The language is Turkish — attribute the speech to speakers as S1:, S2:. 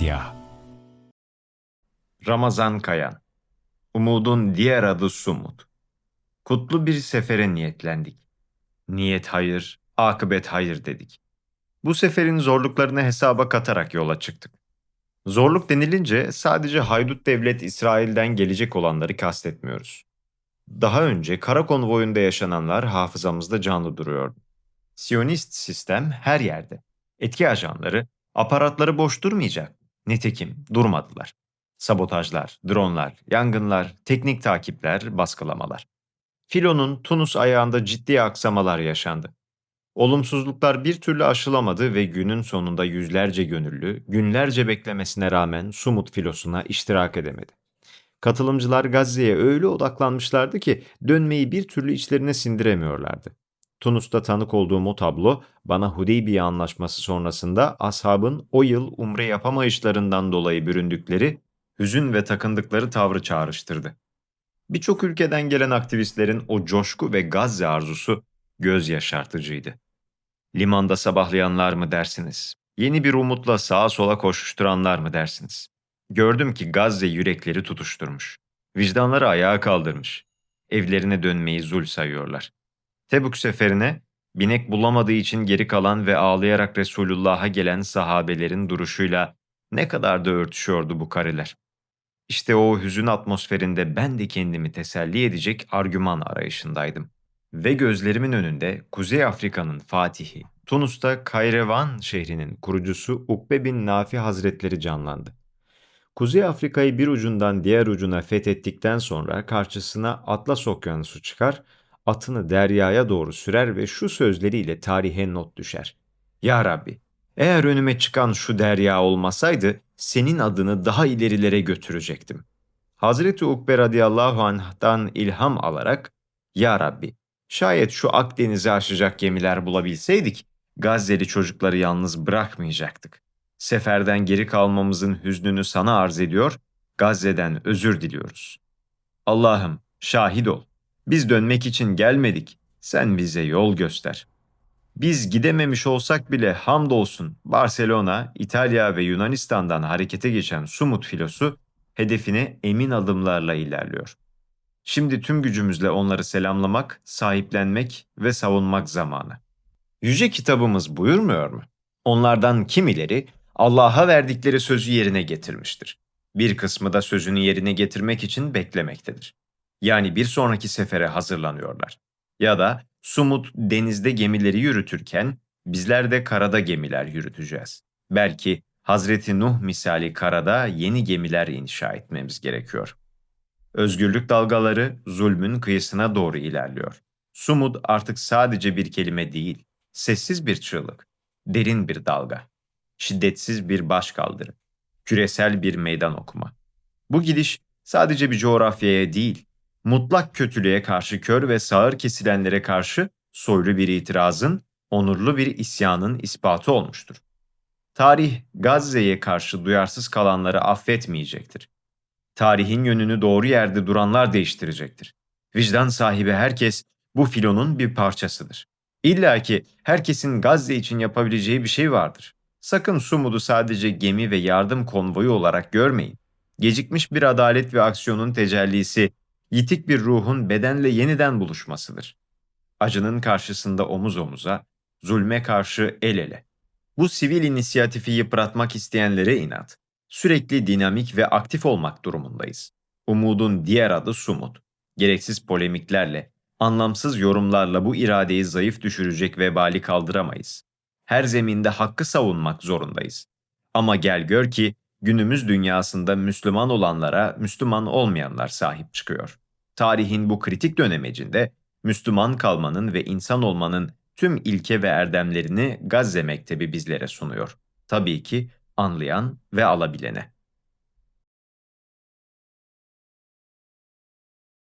S1: Fatihah.
S2: Ramazan Kayan Umudun diğer adı Sumut. Kutlu bir sefere niyetlendik. Niyet hayır, akıbet hayır dedik. Bu seferin zorluklarını hesaba katarak yola çıktık. Zorluk denilince sadece haydut devlet İsrail'den gelecek olanları kastetmiyoruz. Daha önce kara konvoyunda yaşananlar hafızamızda canlı duruyordu. Siyonist sistem her yerde. Etki ajanları, aparatları boş durmayacak. Nitekim durmadılar. Sabotajlar, dronlar, yangınlar, teknik takipler, baskılamalar. Filo'nun Tunus ayağında ciddi aksamalar yaşandı. Olumsuzluklar bir türlü aşılamadı ve günün sonunda yüzlerce gönüllü, günlerce beklemesine rağmen Sumut filosuna iştirak edemedi. Katılımcılar Gazze'ye öyle odaklanmışlardı ki dönmeyi bir türlü içlerine sindiremiyorlardı. Tunus'ta tanık olduğum o tablo bana Hudeybiye anlaşması sonrasında ashabın o yıl umre yapamayışlarından dolayı büründükleri, hüzün ve takındıkları tavrı çağrıştırdı. Birçok ülkeden gelen aktivistlerin o coşku ve Gazze arzusu göz yaşartıcıydı. Limanda sabahlayanlar mı dersiniz? Yeni bir umutla sağa sola koşuşturanlar mı dersiniz? Gördüm ki Gazze yürekleri tutuşturmuş. Vicdanları ayağa kaldırmış. Evlerine dönmeyi zul sayıyorlar. Tebük seferine binek bulamadığı için geri kalan ve ağlayarak Resulullah'a gelen sahabelerin duruşuyla ne kadar da örtüşüyordu bu kareler. İşte o hüzün atmosferinde ben de kendimi teselli edecek argüman arayışındaydım. Ve gözlerimin önünde Kuzey Afrika'nın fatihi, Tunus'ta Kayrevan şehrinin kurucusu Ukbe bin Nafi Hazretleri canlandı. Kuzey Afrika'yı bir ucundan diğer ucuna fethettikten sonra karşısına Atlas Okyanusu çıkar, atını deryaya doğru sürer ve şu sözleriyle tarihe not düşer. Ya Rabbi, eğer önüme çıkan şu derya olmasaydı senin adını daha ilerilere götürecektim. Hazreti Ukbe radıyallahu anh'tan ilham alarak, Ya Rabbi, şayet şu Akdeniz'i aşacak gemiler bulabilseydik, Gazze'li çocukları yalnız bırakmayacaktık. Seferden geri kalmamızın hüznünü sana arz ediyor, Gazze'den özür diliyoruz. Allah'ım şahit ol. Biz dönmek için gelmedik. Sen bize yol göster. Biz gidememiş olsak bile hamdolsun Barcelona, İtalya ve Yunanistan'dan harekete geçen Sumut filosu hedefine emin adımlarla ilerliyor. Şimdi tüm gücümüzle onları selamlamak, sahiplenmek ve savunmak zamanı. Yüce kitabımız buyurmuyor mu? Onlardan kimileri Allah'a verdikleri sözü yerine getirmiştir. Bir kısmı da sözünü yerine getirmek için beklemektedir. Yani bir sonraki sefere hazırlanıyorlar. Ya da Sumut denizde gemileri yürütürken bizler de karada gemiler yürüteceğiz. Belki Hazreti Nuh misali karada yeni gemiler inşa etmemiz gerekiyor. Özgürlük dalgaları zulmün kıyısına doğru ilerliyor. Sumud artık sadece bir kelime değil, sessiz bir çığlık, derin bir dalga, şiddetsiz bir başkaldırı, küresel bir meydan okuma. Bu gidiş sadece bir coğrafyaya değil, mutlak kötülüğe karşı kör ve sağır kesilenlere karşı soylu bir itirazın, onurlu bir isyanın ispatı olmuştur. Tarih Gazze'ye karşı duyarsız kalanları affetmeyecektir. Tarihin yönünü doğru yerde duranlar değiştirecektir. Vicdan sahibi herkes bu filonun bir parçasıdır. İlla ki herkesin Gazze için yapabileceği bir şey vardır. Sakın Sumud'u sadece gemi ve yardım konvoyu olarak görmeyin. Gecikmiş bir adalet ve aksiyonun tecellisi yitik bir ruhun bedenle yeniden buluşmasıdır. Acının karşısında omuz omuza, zulme karşı el ele. Bu sivil inisiyatifi yıpratmak isteyenlere inat. Sürekli dinamik ve aktif olmak durumundayız. Umudun diğer adı sumut. Gereksiz polemiklerle, anlamsız yorumlarla bu iradeyi zayıf düşürecek vebali kaldıramayız. Her zeminde hakkı savunmak zorundayız. Ama gel gör ki günümüz dünyasında Müslüman olanlara Müslüman olmayanlar sahip çıkıyor. Tarihin bu kritik dönemecinde Müslüman kalmanın ve insan olmanın tüm ilke ve erdemlerini Gazze Mektebi bizlere sunuyor. Tabii ki anlayan ve alabilene.